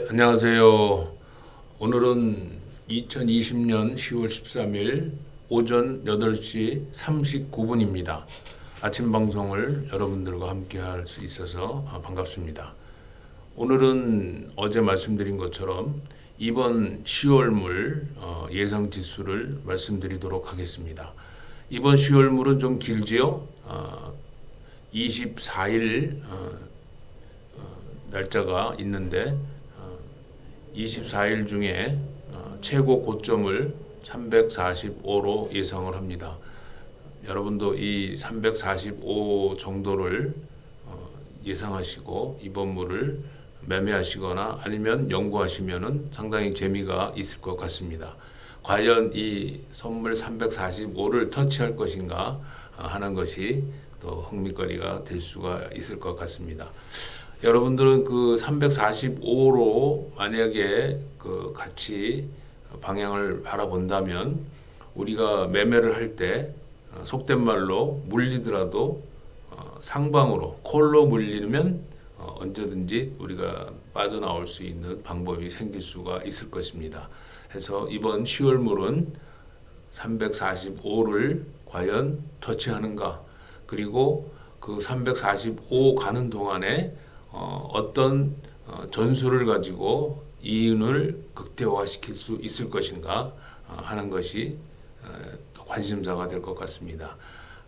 안녕하세요. 오늘은 2020년 10월 13일 오전 8시 39분입니다. 아침 방송을 여러분들과 함께 할 수 있어서 아, 반갑습니다. 오늘은 어제 말씀드린 것처럼 이번 10월물 어, 예상 지수를 말씀드리도록 하겠습니다. 이번 10월물은 좀 길지요? 어, 24일 어, 어, 날짜가 있는데 24일 중에 어, 최고 고점을 345로 예상을 합니다. 여러분도 이 345 정도를 어, 예상하시고 이번물을 매매하시거나 아니면 연구하시면은 상당히 재미가 있을 것 같습니다. 과연 이 선물 345를 터치할 것인가 어, 하는 것이 또 흥미거리가 될 수가 있을 것 같습니다. 여러분들은 그 345로 만약에 그 같이 방향을 바라본다면 우리가 매매를 할때 어, 속된 말로 물리더라도 어, 상방으로 콜로 물리면 어, 언제든지 우리가 빠져나올 수 있는 방법이 생길 수가 있을 것입니다. 해서 이번 10월물은 345를 과연 터치하는가 그리고 그 345 가는 동안에 어, 어떤 어, 전술을 가지고 이윤을 극대화시킬 수 있을 것인가 어, 하는 것이 어, 관심사가 될 것 같습니다.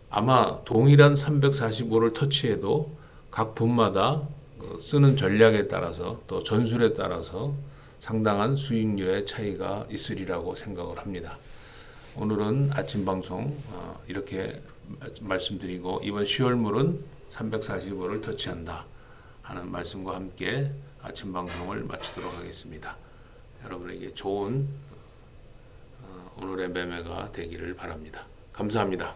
아마 동일한 345를 터치해도 각 분마다 그 쓰는 전략에 따라서 또 전술에 따라서 상당한 수익률의 차이가 있으리라고 생각을 합니다. 오늘은 아침 방송 어, 이렇게 말씀드리고 이번 10월물은 345를 터치한다. 하는 말씀과 함께 아침 방송을 마치도록 하겠습니다. 여러분에게 좋은 어, 오늘의 매매가 되기를 바랍니다. 감사합니다.